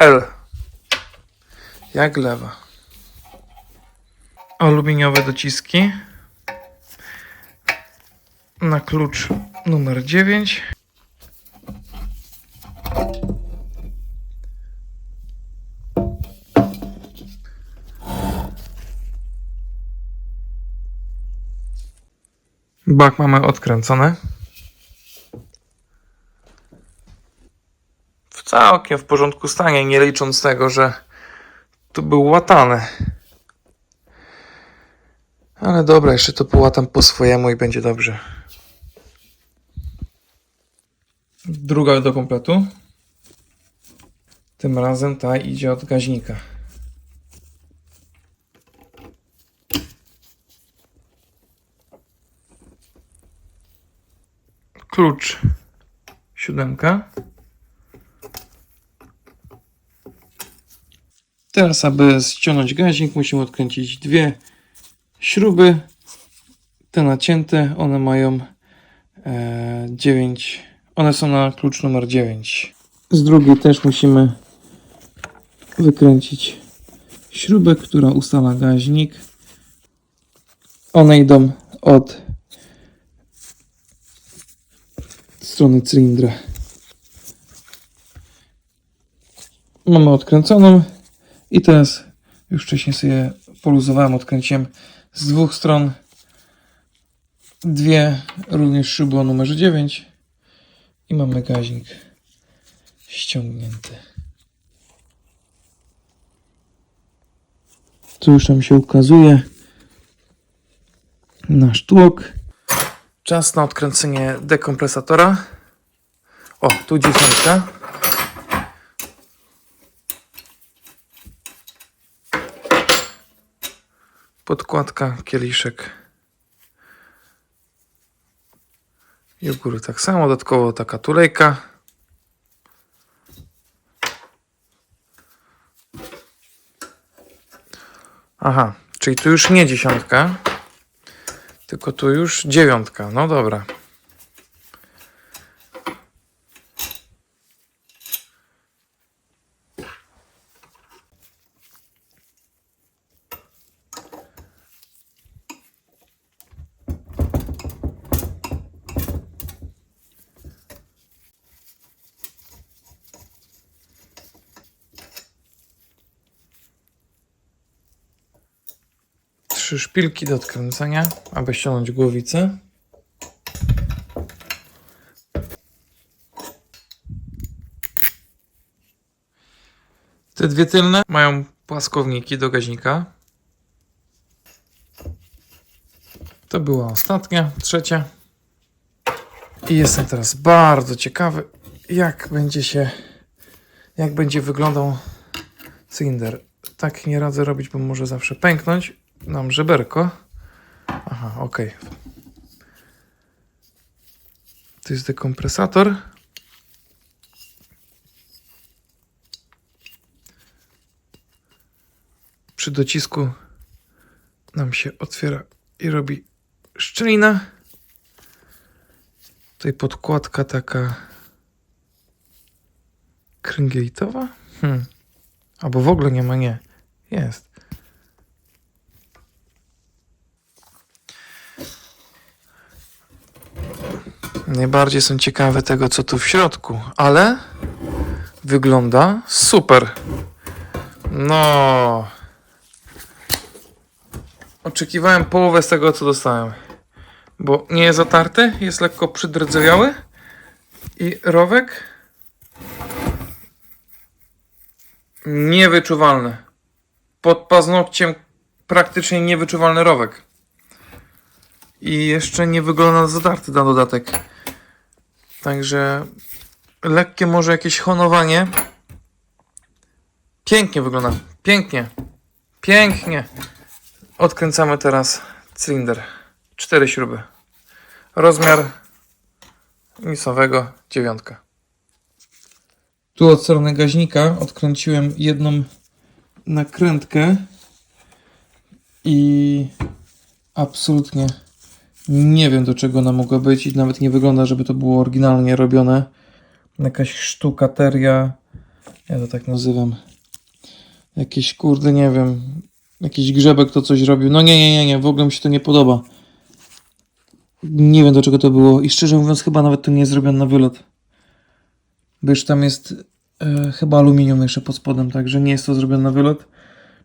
L. Jak lewa. Aluminiowe dociski. Na klucz numer 9. Bak mamy odkręcony. Całkiem w porządku stanie, nie licząc tego, że tu był łatany. Ale dobra, jeszcze to połatam po swojemu i będzie dobrze. Druga do kompletu. Tym razem ta idzie od gaźnika. Klucz siódemka. Teraz, aby ściągnąć gaźnik, musimy odkręcić dwie śruby. Te nacięte, one mają e, 9. One są na klucz numer 9. Z drugiej też musimy wykręcić śrubę, która ustala gaźnik. One idą od strony cylindra. Mamy odkręconą i teraz już wcześniej sobie poluzowałem, odkręciłem z dwóch stron dwie również szyby o numerze 9 i mamy gaźnik ściągnięty. Tu już nam się ukazuje nasz tłok. Czas na odkręcenie dekompresatora. O, tu dziesiątka. Podkładka, kieliszek. I tak samo, dodatkowo taka tulejka. Aha, czyli tu już nie dziesiątka, tylko tu już dziewiątka. No dobra. Trzy szpilki do odkręcenia, aby ściągnąć głowicę. Te dwie tylne mają płaskowniki do gaźnika. To była ostatnia, trzecia. I jestem teraz bardzo ciekawy, jak będzie się, jak będzie wyglądał cylinder. Tak nie radzę robić, bo może zawsze pęknąć nam żeberko. Aha, ok. To jest dekompresator. Przy docisku nam się otwiera i robi szczelina. Tutaj podkładka taka kręgielitowa. Hmm. Albo w ogóle nie ma, nie. Jest. Najbardziej jestem ciekawy tego, co tu w środku, ale wygląda super. No. Oczekiwałem połowę z tego, co dostałem. Bo nie jest zatarty, jest lekko przydrdzewiały. I rowek niewyczuwalny. Pod paznokciem praktycznie niewyczuwalny rowek. I jeszcze nie wygląda na zatarty na dodatek. Także lekkie może jakieś honowanie. Pięknie wygląda. Pięknie. Pięknie. Odkręcamy teraz cylinder. Cztery śruby. Rozmiar misowego dziewiątka. Tu od strony gaźnika odkręciłem jedną nakrętkę i absolutnie nie wiem do czego ona mogła być i nawet nie wygląda, żeby to było oryginalnie robione. Jakaś sztukateria, Ja to tak nazywam. Jakiś kurde, nie wiem. Jakiś grzebek to coś robił. No nie, nie, nie, nie. W ogóle mi się to nie podoba. Nie wiem do czego to było. I szczerze mówiąc, chyba nawet to nie jest zrobione na wylot. Bo już tam jest e, chyba aluminium jeszcze pod spodem, także nie jest to zrobione na wylot.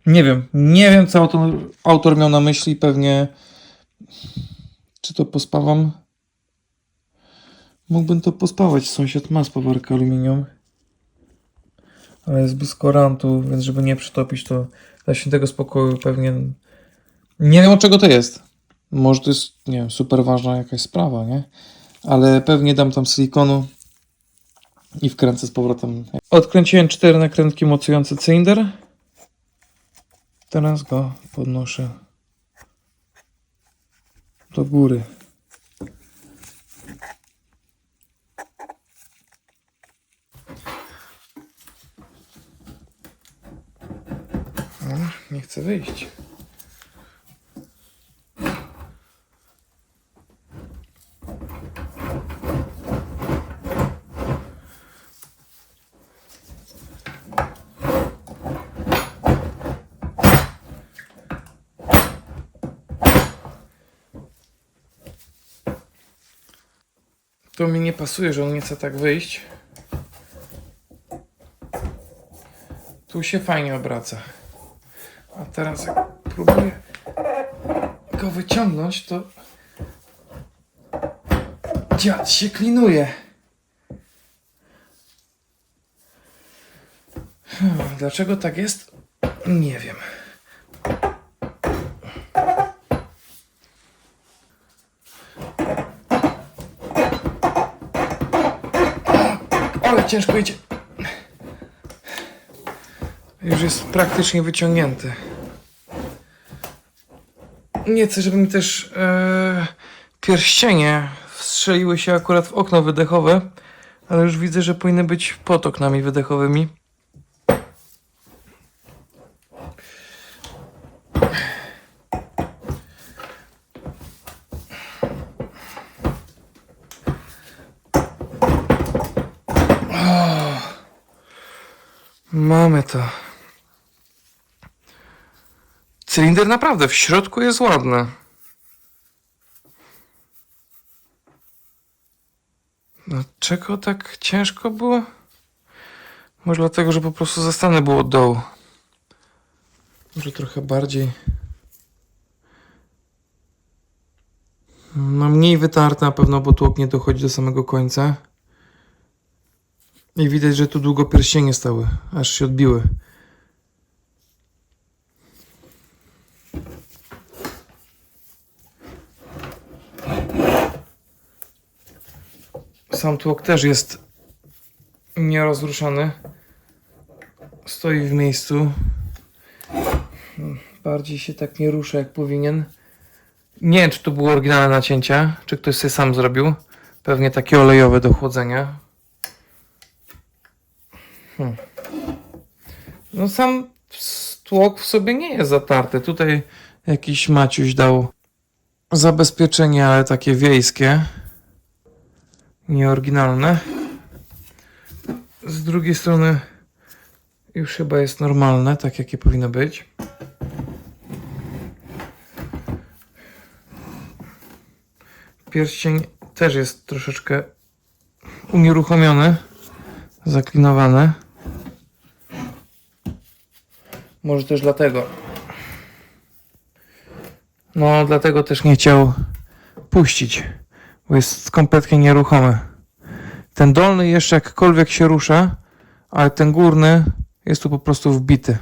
Nie wiem. Nie wiem, co autor, autor miał na myśli. Pewnie. Czy to pospawam? Mógłbym to pospawać. Sąsiad ma spawarkę aluminium. Ale jest blisko rantu, więc żeby nie przytopić, to dla świętego spokoju pewnie. Nie wiem od czego to jest. Może to jest, nie wiem, super ważna jakaś sprawa, nie? Ale pewnie dam tam silikonu i wkręcę z powrotem. Odkręciłem cztery nakrętki mocujące cylinder. Teraz go podnoszę do góry. O, nie chcę wyjść. To mi nie pasuje, że on nie chce tak wyjść. Tu się fajnie obraca. A teraz jak próbuję go wyciągnąć, to dziad się klinuje. Dlaczego tak jest? Nie wiem. Ciężko idzie. Już jest praktycznie wyciągnięty. Nie chcę, żeby mi też e, pierścienie wstrzeliły się akurat w okno wydechowe, ale już widzę, że powinny być pod oknami wydechowymi. Mamy to. Cylinder naprawdę w środku jest ładny. Dlaczego tak ciężko było? Może dlatego, że po prostu zastane było od dołu. Może trochę bardziej. No mniej wytarte na pewno, bo tłok nie dochodzi do samego końca. I widać, że tu długo pierścienie stały, aż się odbiły. Sam tłok też jest nierozruszony. Stoi w miejscu. Bardziej się tak nie rusza jak powinien. Nie wiem, czy to było oryginalne nacięcie, czy ktoś sobie sam zrobił. Pewnie takie olejowe do chłodzenia. Hmm. No sam tłok w sobie nie jest zatarty. Tutaj jakiś Maciuś dał zabezpieczenie, ale takie wiejskie. Nieoryginalne. Z drugiej strony już chyba jest normalne, tak jakie powinno być. Pierścień też jest troszeczkę unieruchomiony, zaklinowany. Może też dlatego. No, dlatego też nie chciał puścić, bo jest kompletnie nieruchomy. Ten dolny jeszcze jakkolwiek się rusza, ale ten górny jest tu po prostu wbity.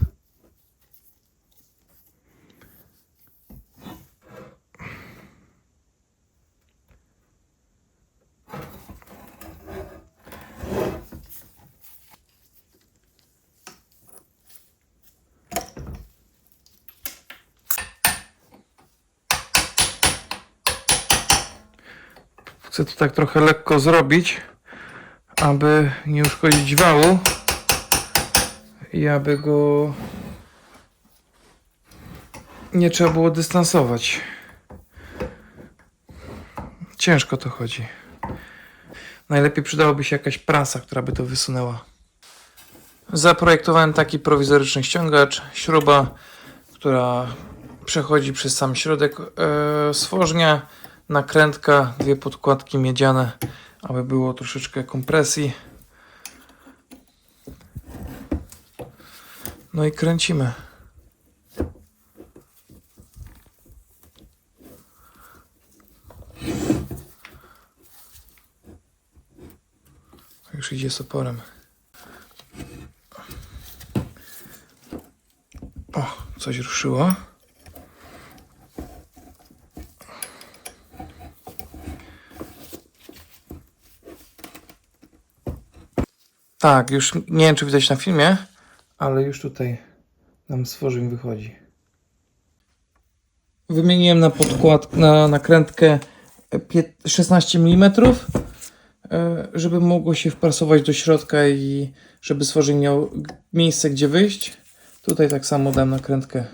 Chcę to tak trochę lekko zrobić, aby nie uszkodzić wału i aby go nie trzeba było dystansować. Ciężko to chodzi. Najlepiej przydałoby się jakaś prasa, która by to wysunęła. Zaprojektowałem taki prowizoryczny ściągacz, śruba, która przechodzi przez sam środek e, nakrętka, dwie podkładki miedziane, aby było troszeczkę kompresji. No i kręcimy. Już idzie z oporem. O, coś ruszyło. Tak, już nie wiem, czy widać na filmie, ale już tutaj nam stworzeń wychodzi. Wymieniłem na podkład, na nakrętkę pie- 16 mm, e, żeby mogło się wprasować do środka i żeby stworzeń miał miejsce, gdzie wyjść. Tutaj tak samo dam nakrętkę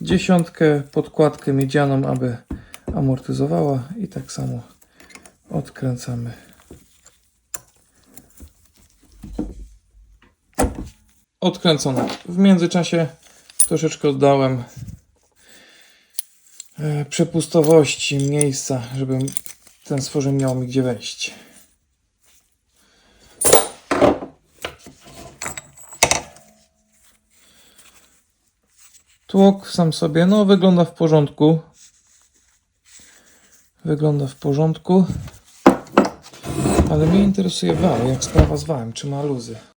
dziesiątkę, podkładkę miedzianą, aby amortyzowała i tak samo odkręcamy. Odkręcone. W międzyczasie troszeczkę oddałem e, przepustowości, miejsca, żeby ten stworzeń miał mi gdzie wejść. Tłok sam sobie, no wygląda w porządku. Wygląda w porządku. Ale mnie interesuje wał, jak sprawa z wałem, czy ma luzy.